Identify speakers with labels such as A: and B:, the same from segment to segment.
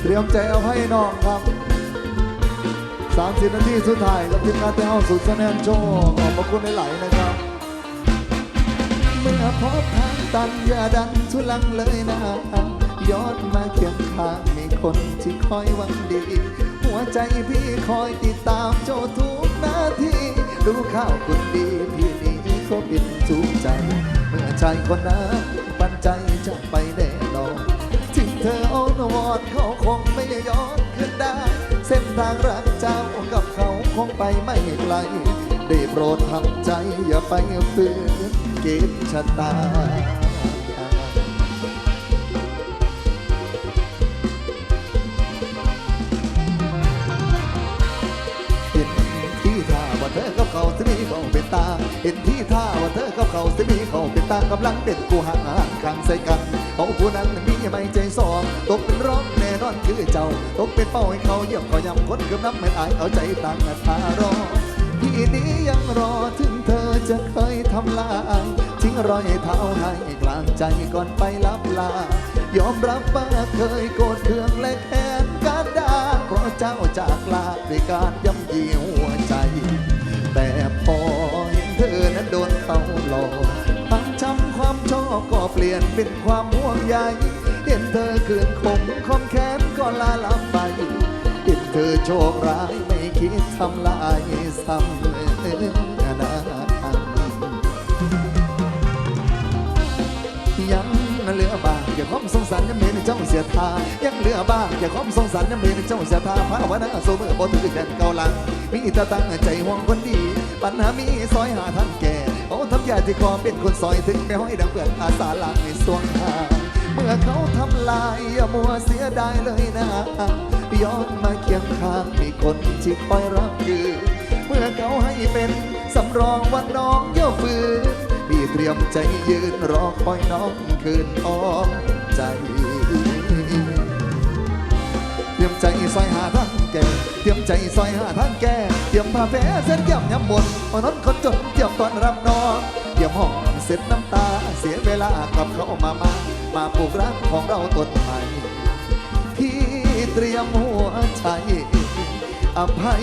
A: เตรียมใจเอาให้น้องครับ 30 นาทีสุดท้ายกับทีมงานเต้าสุดคะแนนโชว์ขอบพระคุณหลายๆนะครับ เมื่อพบทางตันอย่าดันทุลังเลยนะยอนมาเคียงข้างมีคนที่คอยหวังดี หัวใจพี่คอยติดตามโจทุกนาทีดูข่าวคนดีพี่นี้เขาบินจูงใจ เมื่อใจคนนั้นปันใจจะไปแน่นอนทิ้งเธอเอานวอนเขาคงไม่ย้อนขึ้นได้ เส้นทางรักเจ้ากับเขาคงไปไม่ไกลได้โปรดทำใจอย่าไปฝืนเกมชะตาเห็นที่ท่าว่าเธอกับเขาสิมีเขาเป็นตา เห็นที่ท่าว่าเธอกับเขาสิมีเขาเป็นตากำลังเป็นกูห่างกลางใส่กันเขาผู้นั้นมีไม่ใจสองตกเป็นร้องแน่นอนคือเจ้าตกเป็นเป้าให้เขาเยี่ยมเขายำคนเกือบน้ำไม่อายเอาใจต่างทารอพี่นี้ยังรอถึงเธอจะเคยทำลายทิ้งรอยเท้าให้กลางใจก่อนไปลับลายอมรับว่าเคยโกรธเคืองและแค้นกันดาเพราะเจ้าจากลาด้วยการย่ำยีหัวใจ แต่ อนั้นโดนเขาหลอกควางจำความชอบก็เปลี่ยนเป็นความห่วงใยเห็นเธอคืนคมคมแค้นก็ลาลับไปเห็นเธอโชคร้ายไม่คิดทำลายซ้ำ อบ้างอย่าความสงสารยังเห็นเจ้าเสียทายังเหลือบ้างอย่าความสงสารยังเห็นเจ้าเสียทาภาวนาสู้มือบ่ถือแดนเกาลังมีต่ตั้งใจห่วงคนดี ปัญหามีซอยหาทางแก่เขาทำยาที่คอเป็นคนซอยถึงไม่ห้อยดังเปื่อนอาสาลางในสวงหางเมื่อเขาทำลายอย่ามัวเสียดายเลยนะย้อนมาเคียงข้างมีคนที่คอยรักคือ เมื่อเขาให้เป็นสำรองวันน้องย่อฟื้น เตรียมใจยืนรอคอยน้องคืนอ้อมใจ เตรียมใจซอยหาทางแก่เตรียมใจซอยหาทางแก่เตรียมผ้าแพ้เส้นย่ำย้ำหมดเอานนคนจนเตรียมตอนรับน้องเตรียมห้องเสร็จน้ำตา เสียเวลากับเขามามามาปลูกรักของเราต้นใหม่พี่เตรียมหัวใจอภัย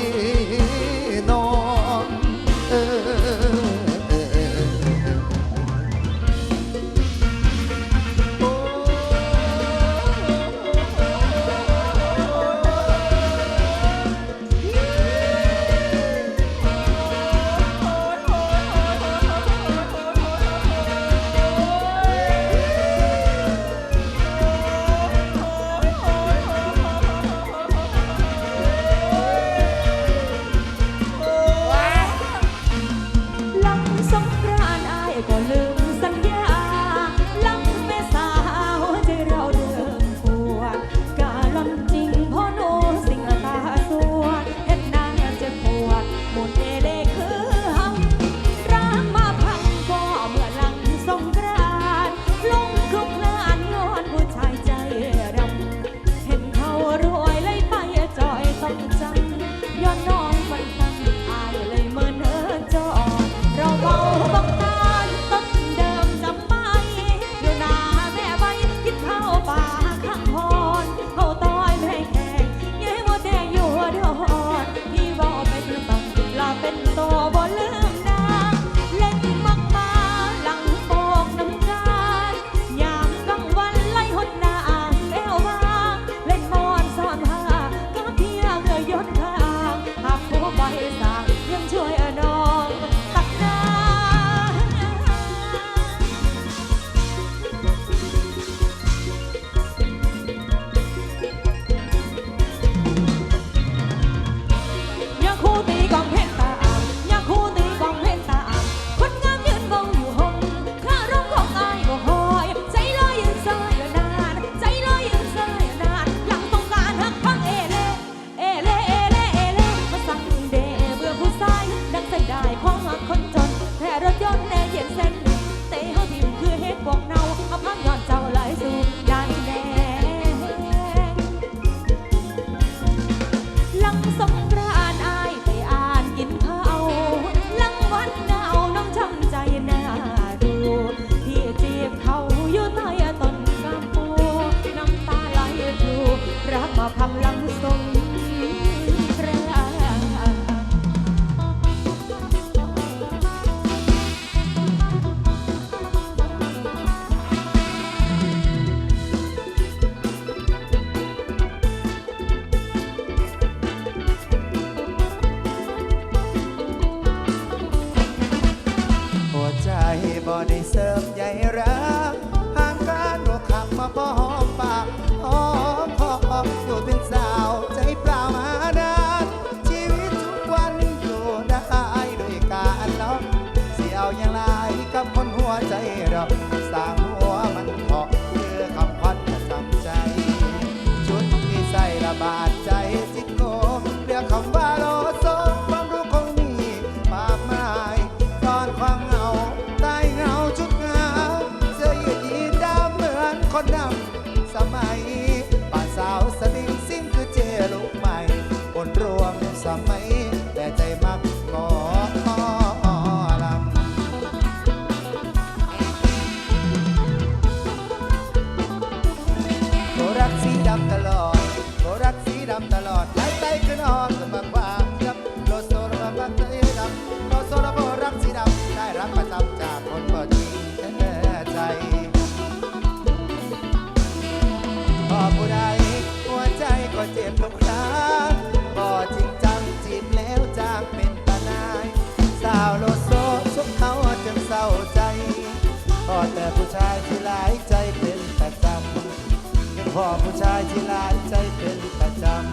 B: พอผู้ชายที่หลายใจเป็นประจำ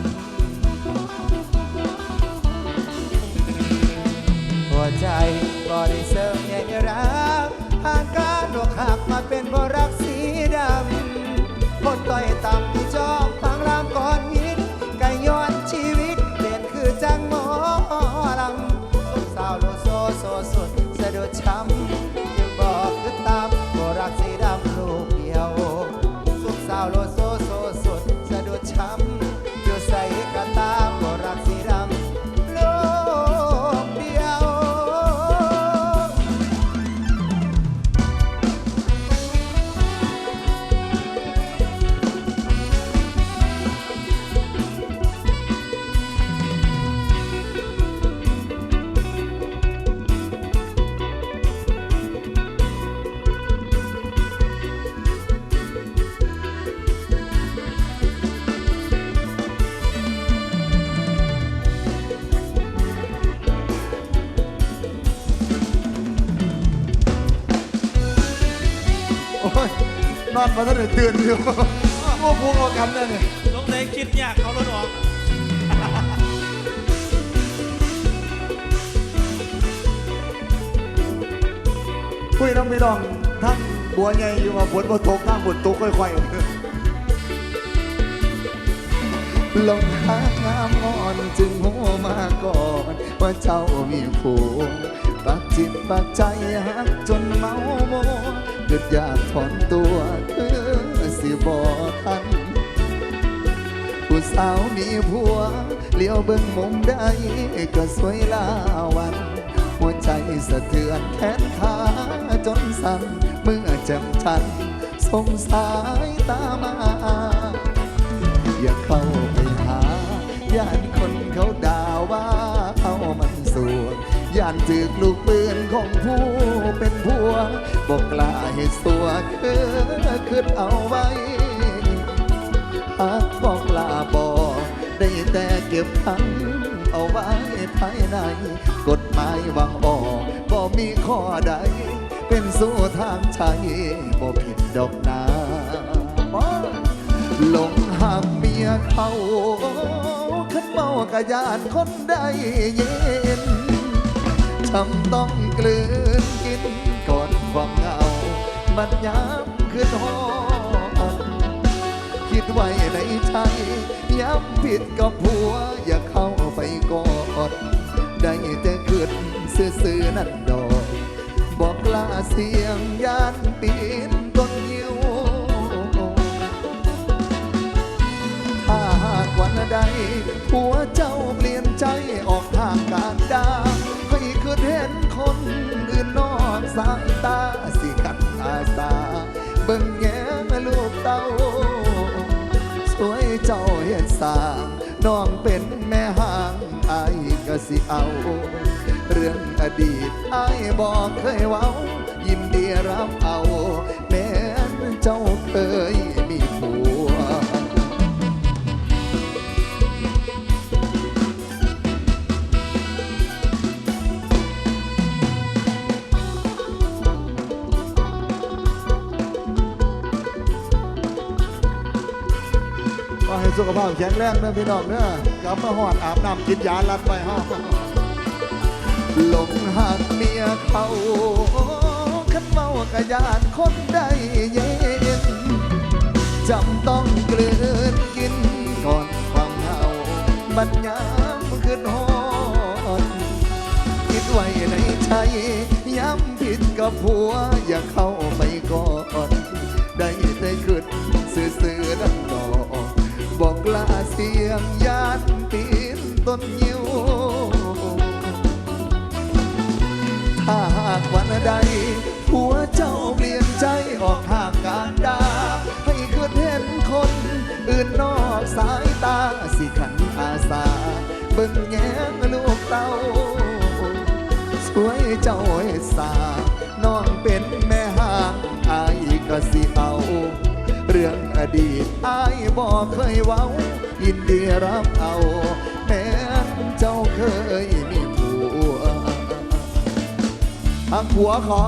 B: หัวใจก็ได้เสริมใยรักห่างการอกหักมาเป็นบรัก มาตั้ง
A: แต่ตื่นอยู่พวกพวกเอากันเลยเนี่ย
C: ลงเลยคิดยากเขารถออก
A: คุยน้องพี่น้องทั้งบัวใหญ่อยู่มาฝนบ่ตกทั้งฝนตกค่อยๆลงหางามงอนจึงหัวมาก่อนว่าเจ้ามีผัวปักจิตปักใจหักจนเมาโม หยุดอยากถอนตัวคือสิบอทันผู้สาวมีผัว เลี้ยวเบิ่งมุมใดก็สวยลาวัน หัวใจสะเทือนแขนขาจนสั่นเมื่อจำชันสงสายตามา อย่าเข้าไปหาย่านคนเขาด่าว่าเขามันสวยย่านจึกลูก บอกกล้าให้สัวคือคือเอาไว้หากบอกลาบอกได้แต่เก็บทั้งเอาไว้ภายใน กฎหมายวังออกบ่มีข้อใด เป็นสู้ทางชัยบ่ผิดดอกนาหลงหางเมียเขาขึ้นเมากะยานคนใดเย็นช้ำต้องกลืนกิน ความเหงามันย้ำขึ้นหอดคิดไว้ในใจย้ำผิดกับผัว อย่าเข้าไปกอด ได้แต่ขึ้นซื่อๆนั่นดอก บอกลาเสียงยานปีนต้นยิวถ้าหากวันใดผัวเจ้าเปลี่ยนใจออกทางการด สร้างน้องเป็นแม่ห้างอายก็สิเอา เรื่องอดีตอายบอกเคยเว้า ยินดีรับเอา แม้นเจ้าเคย สุขภาพแข็งแรงเด้อพี่น้องเด้อกลับมาหอดอาบน้ำกินยาลัดไปห้องหลงหักเมียเขาขันเมากะยานคนได้เย็นจำต้องกลืนกินก่อนความเหงาบัญญามขึ้นหอนคิดไว้ในใจย้ำผิดกับผัวอย่าเข้าไปก่อน้นยิวถ้าหากวันใดผัวเจ้าเปลี่ยนใจออกห่างการดาให้คืนเห็นคน อื่นนอกสายตาสิขันอาสาเบิ่งแย้งลูกเต้าช่วยเจ้าให้สาน้องเป็นแม่หางอายก็สิเอาเรื่องอดีตอายบอกเคยเว้ายินดีรับเอา แม่เจ้าเคยมีผัวหากผัวขอ